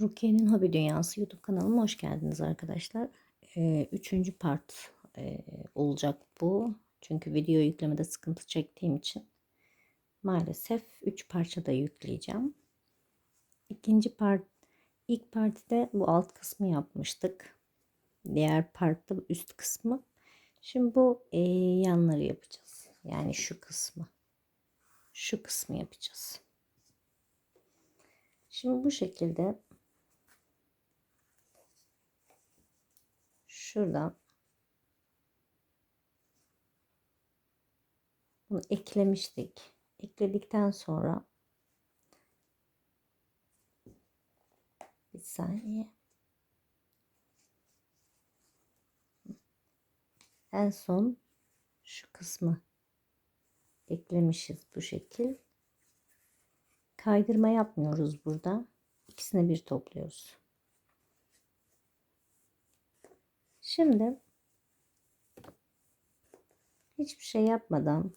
Rukiye'nin Hobi Dünyası YouTube kanalıma hoş geldiniz arkadaşlar. Ee, üçüncü part e, olacak bu. Çünkü video yüklemede sıkıntı çektiğim için maalesef üç parçada yükleyeceğim. İkinci part, ilk partide bu alt kısmı yapmıştık. Diğer partta üst kısmı. Şimdi bu e, yanları yapacağız. Yani şu kısmı. Şu kısmı yapacağız. Şimdi bu şekilde şuradan bunu eklemiştik. Ekledikten sonra bir saniye. En son şu kısmı eklemişiz bu şekil. Kaydırma yapmıyoruz burada. İkisini bir topluyoruz. Şimdi hiçbir şey yapmadan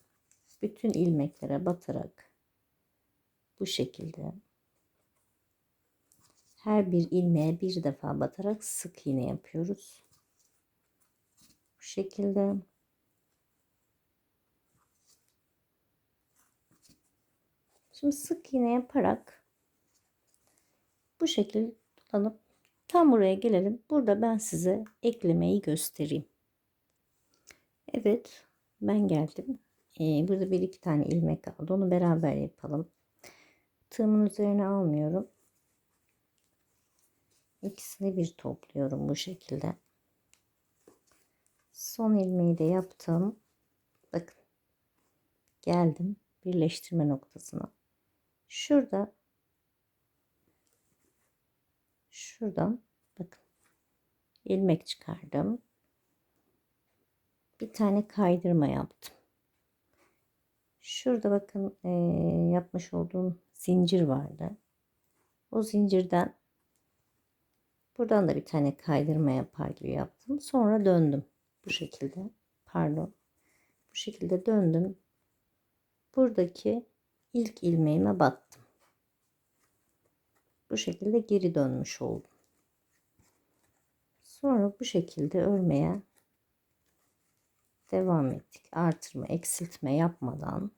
bütün ilmeklere batarak bu şekilde her bir ilmeğe bir defa batarak sık iğne yapıyoruz. Bu şekilde Şimdi sık iğne yaparak bu şekilde dolanıp tam buraya gelelim. Burada ben size eklemeyi göstereyim. Evet ben geldim. Ee, burada bir iki tane ilmek kaldı. Onu beraber yapalım. Tığımın üzerine almıyorum. İkisini bir topluyorum bu şekilde. Son ilmeği de yaptım. Bakın. Geldim birleştirme noktasına. Şurada şuradan bakın ilmek çıkardım. Bir tane kaydırma yaptım. Şurada bakın e, yapmış olduğum zincir vardı. O zincirden buradan da bir tane kaydırma yapar gibi yaptım. Sonra döndüm. Bu şekilde. Pardon. Bu şekilde döndüm. Buradaki ilk ilmeğime battım. Bu şekilde geri dönmüş oldum. Sonra bu şekilde örmeye devam ettik. Artırma, eksiltme yapmadan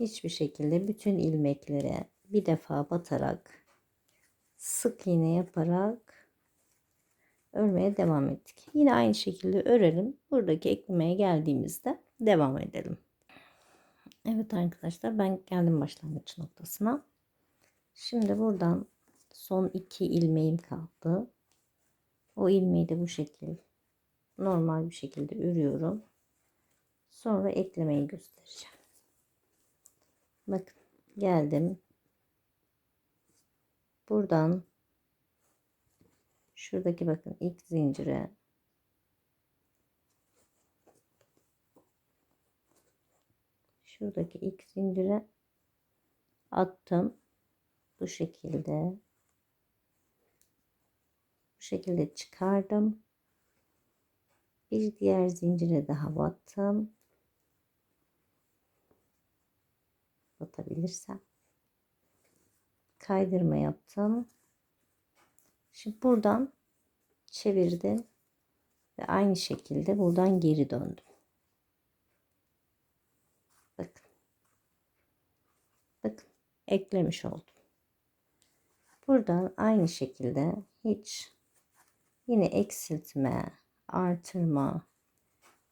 hiçbir şekilde bütün ilmeklere bir defa batarak sık iğne yaparak örmeye devam ettik. Yine aynı şekilde örelim. Buradaki eklemeye geldiğimizde devam edelim. Evet arkadaşlar ben geldim başlangıç noktasına. Şimdi buradan son iki ilmeğim kaldı. O ilmeği de bu şekilde normal bir şekilde örüyorum. Sonra eklemeyi göstereceğim. Bakın geldim. Buradan şuradaki bakın ilk zincire şuradaki ilk zincire attım. Bu şekilde şekilde çıkardım. Bir diğer zincire daha battım. Batabilirsem. Kaydırma yaptım. Şimdi buradan çevirdim ve aynı şekilde buradan geri döndüm. Bakın. Bakın eklemiş oldum. Buradan aynı şekilde hiç yine eksiltme, artırma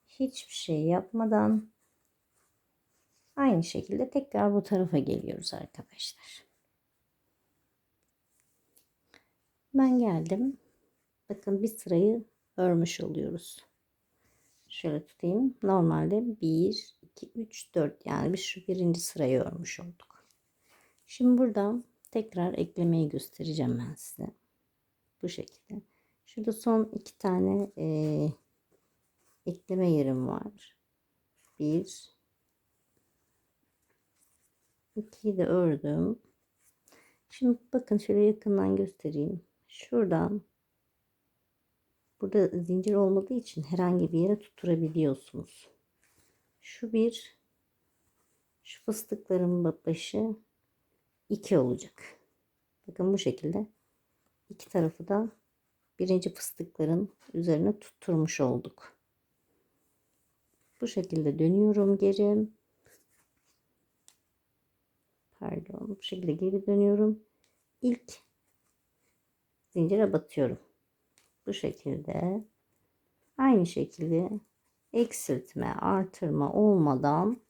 hiçbir şey yapmadan aynı şekilde tekrar bu tarafa geliyoruz arkadaşlar. Ben geldim. Bakın bir sırayı örmüş oluyoruz. Şöyle tutayım. Normalde 1, 2, 3, 4 yani bir şu birinci sırayı örmüş olduk. Şimdi buradan tekrar eklemeyi göstereceğim ben size. Bu şekilde. Şurada son iki tane e, ekleme yerim var. Bir, ikiyi de ördüm. Şimdi bakın şöyle yakından göstereyim. Şuradan burada zincir olmadığı için herhangi bir yere tutturabiliyorsunuz. Şu bir şu fıstıkların başı iki olacak. Bakın bu şekilde iki tarafı da birinci fıstıkların üzerine tutturmuş olduk. Bu şekilde dönüyorum geri. Pardon. Bu şekilde geri dönüyorum. İlk zincire batıyorum. Bu şekilde aynı şekilde eksiltme, artırma olmadan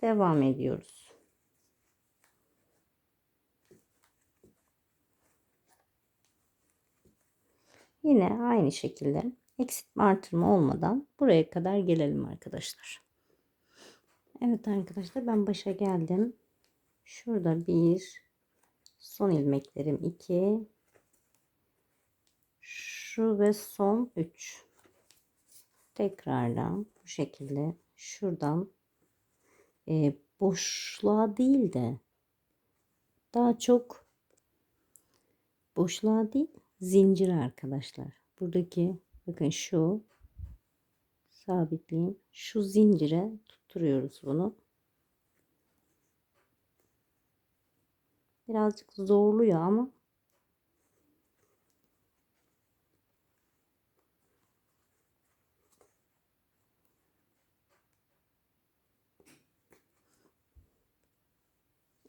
devam ediyoruz. Yine aynı şekilde eksiltme artırma olmadan buraya kadar gelelim arkadaşlar. Evet arkadaşlar ben başa geldim. Şurada bir son ilmeklerim 2 şu ve son 3 tekrardan bu şekilde şuradan e, boşluğa değil de daha çok boşluğa değil zincir arkadaşlar. Buradaki bakın şu sabitleyeyim. Şu zincire tutturuyoruz bunu. Birazcık zorluyor ama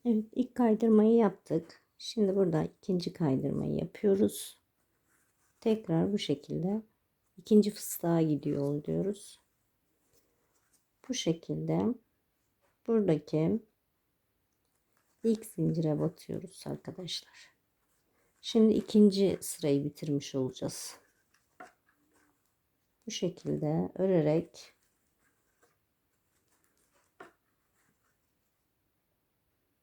Evet ilk kaydırmayı yaptık. Şimdi burada ikinci kaydırmayı yapıyoruz. Tekrar bu şekilde ikinci fıstığa gidiyor oluyoruz. Bu şekilde buradaki ilk zincire batıyoruz arkadaşlar. Şimdi ikinci sırayı bitirmiş olacağız. Bu şekilde örerek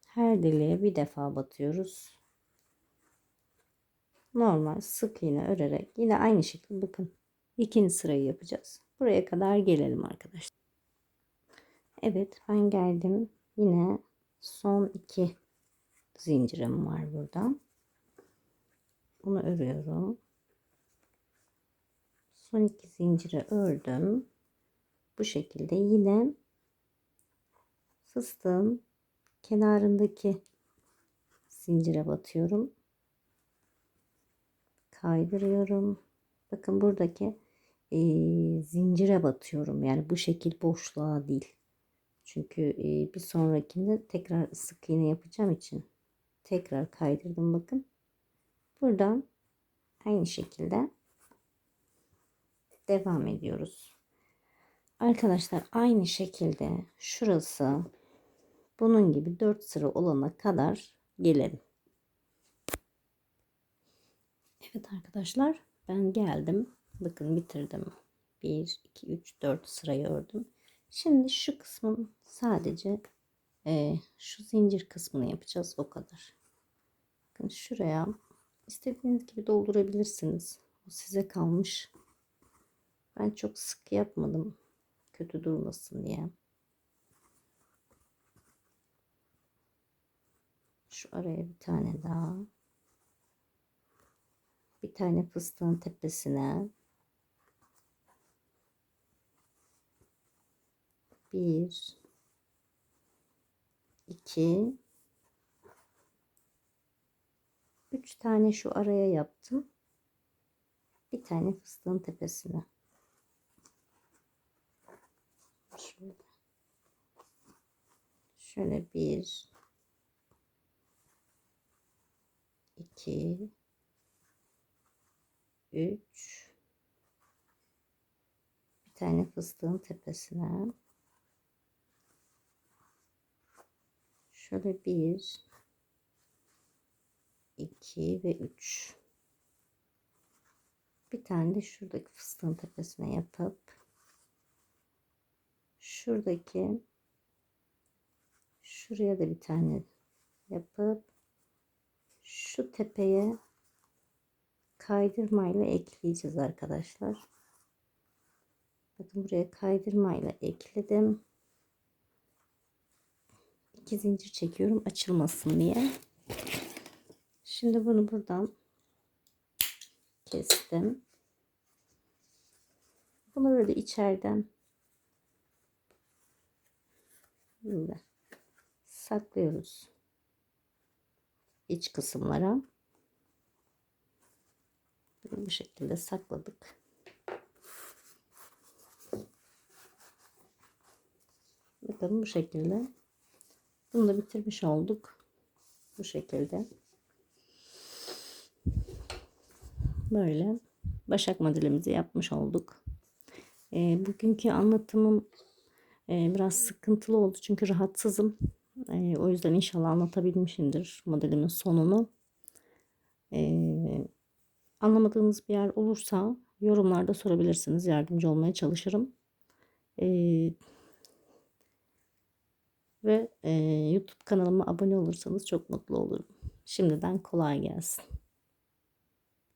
her deliğe bir defa batıyoruz. Normal sık iğne örerek yine aynı şekilde bakın ikinci sırayı yapacağız. Buraya kadar gelelim arkadaşlar. Evet ben geldim. Yine son iki zincirim var burada. Bunu örüyorum. Son iki zinciri ördüm. Bu şekilde yine fıstığın kenarındaki zincire batıyorum. Kaydırıyorum. Bakın buradaki e, zincire batıyorum. Yani bu şekil boşluğa değil. Çünkü e, bir sonrakinde tekrar sık iğne yapacağım için tekrar kaydırdım bakın. Buradan aynı şekilde devam ediyoruz. Arkadaşlar aynı şekilde şurası bunun gibi 4 sıra olana kadar gelelim. Evet arkadaşlar ben geldim. Bakın bitirdim. 1, 2, 3, 4 sırayı ördüm. Şimdi şu kısmın sadece e, şu zincir kısmını yapacağız o kadar. Bakın şuraya istediğiniz gibi doldurabilirsiniz. O size kalmış. Ben çok sık yapmadım. Kötü durmasın diye. Şu araya bir tane daha. Bir tane fıstığın tepesine. Bir. iki, Üç tane şu araya yaptım. Bir tane fıstığın tepesine. Şöyle. Şöyle bir, 2 3 bir tane fıstığın tepesine. Şöyle 1 2 ve 3 bir tane de şuradaki fıstığın tepesine yapıp şuradaki şuraya da bir tane yapıp şu tepeye kaydırmayla ekleyeceğiz arkadaşlar. Bakın buraya kaydırmayla ekledim. İki zincir çekiyorum açılmasın diye. Şimdi bunu buradan kestim. Bunu böyle içeriden saklıyoruz. iç kısımlara. Bu şekilde sakladık. Bakın bu şekilde. Bunu da bitirmiş olduk. Bu şekilde. Böyle başak modelimizi yapmış olduk. E, bugünkü anlatımım e, biraz sıkıntılı oldu çünkü rahatsızım. E, o yüzden inşallah anlatabilmişimdir modelimin sonunu. E, anlamadığınız bir yer olursa yorumlarda sorabilirsiniz. Yardımcı olmaya çalışırım. E, ve e, YouTube kanalıma abone olursanız çok mutlu olurum. Şimdiden kolay gelsin.